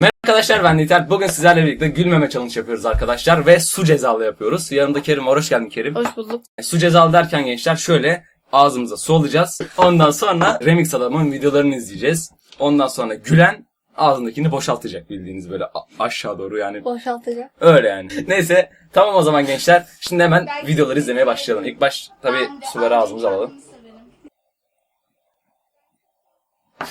Merhaba arkadaşlar ben Niter. Bugün sizlerle birlikte gülmeme challenge yapıyoruz arkadaşlar ve su cezalı yapıyoruz. Yanımda Kerim var. Hoş geldin Kerim. Hoş bulduk. Su cezalı derken gençler şöyle ağzımıza su alacağız. Ondan sonra Remix adamın videolarını izleyeceğiz. Ondan sonra gülen ağzındakini boşaltacak bildiğiniz böyle a- aşağı doğru yani Boşaltacak. öyle yani. Neyse tamam o zaman gençler. Şimdi hemen videoları izlemeye başlayalım. İlk baş tabi suları ağzımıza alalım.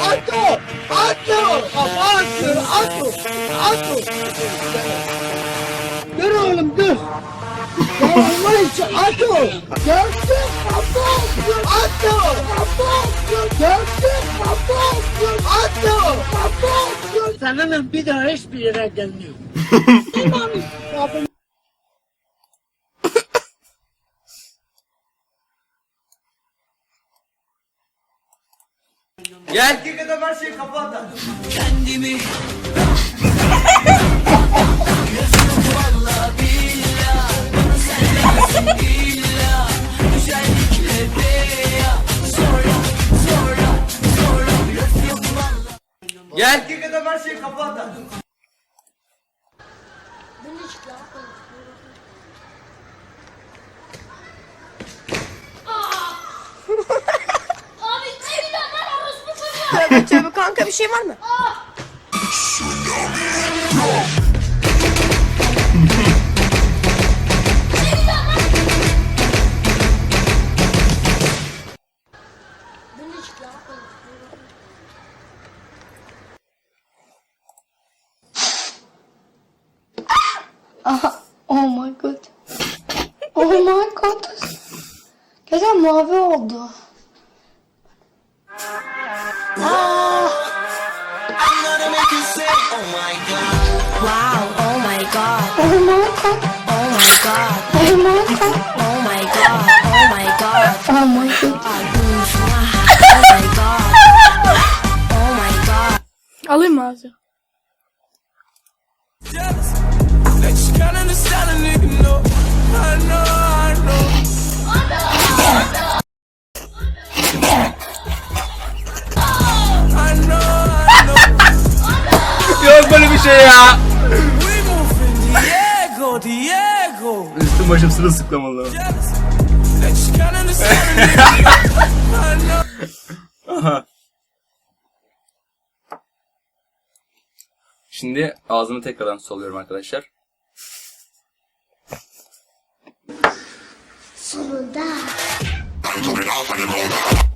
Atı! Atı! Afansır! Atı! Atı! Dur oğlum dur! Yavrular için atı! Görsün afansır! Atı! Afansır! Görsün afansır! Atı! Afansır! Seninle bir daha hiçbir yere gelmiyorum. İmam yapın. Gel. Gel. kanka bir şey var mı? Oh my god. Oh my god. Gerçekten mavi oldu. Wow, oh my god, Oh my god. oh my god, Oh my god. oh my god, oh my god. Oh my god. Oh my god. Oh bir şey ya. Diego, Diego. Üstüm başım. I know. Şimdi ağzımı tekrardan soluyorum arkadaşlar. Baba.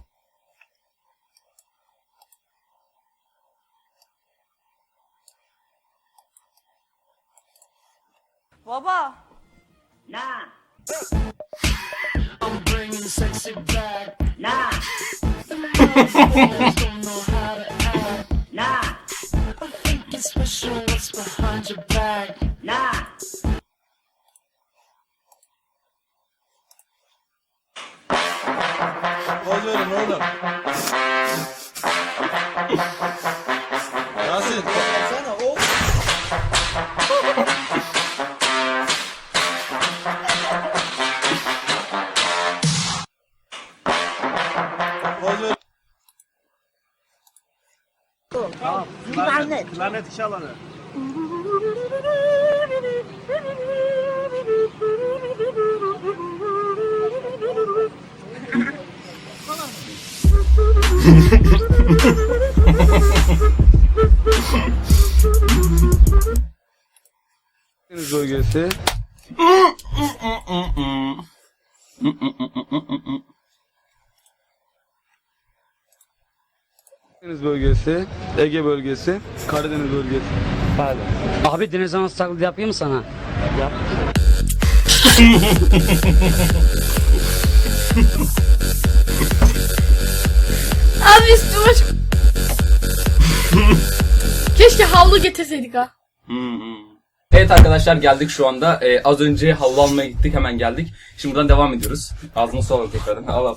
sit back. Nah. Lanet. Lanet iş alanı. bölgesi. Karadeniz bölgesi, Ege bölgesi, Karadeniz bölgesi. Pardon. Abi deniz anası taklidi yapayım mı sana? Yap. Abi üstüme. Keşke havlu getirseydik ha. Evet arkadaşlar geldik şu anda. Ee, az önce havlu almaya gittik hemen geldik. Şimdi buradan devam ediyoruz. Ağzını su alalım tekrardan. Al al.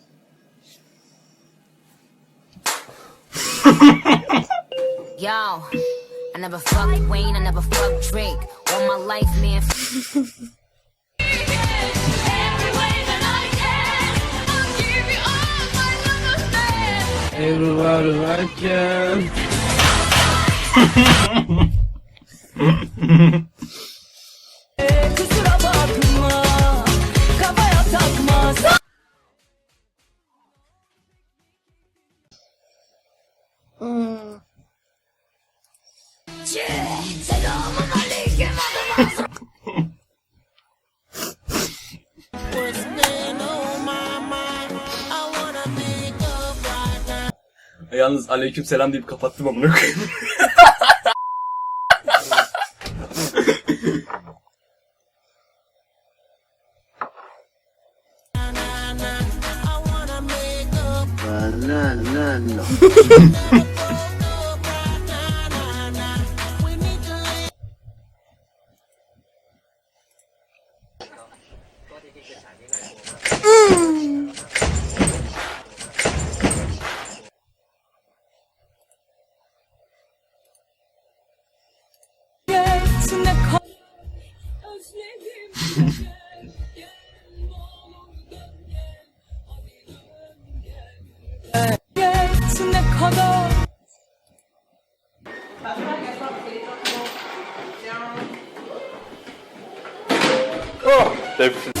Yo, I never fucked Wayne, I never fucked Drake. All my life, man. Every way that I can, I'll give you all my love and love. Everybody, I can, Yalnız aleyküm selam deyip kapattım amına koyayım. 커져. 어, 네.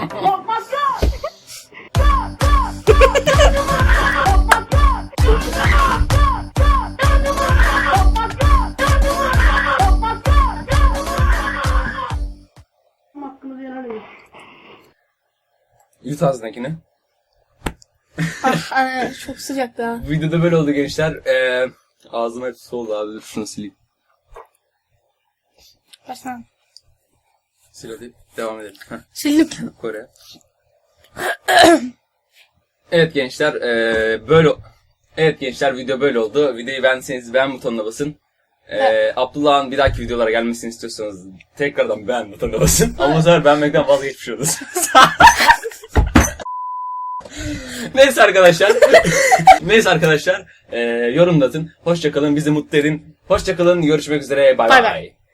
Yut ağzındakini. Ay, çok sıcak ha. Videoda böyle oldu gençler. Ee, ağzım hep su oldu abi. Dur Şunu sileyim. Baştan. Sil hadi. Devam edelim. Sildim. Kore. evet gençler eee, böyle Evet gençler video böyle oldu. Videoyu beğendiyseniz beğen butonuna basın. Eee Abdullah'ın bir dahaki videolara gelmesini istiyorsanız tekrardan beğen butonuna basın. Ama bu sefer beğenmekten vazgeçmiş oluruz. Neyse arkadaşlar. Neyse arkadaşlar. Eee yorumlatın. Hoşçakalın. Bizi mutlu edin. Hoşçakalın. Görüşmek üzere. Bay. bay.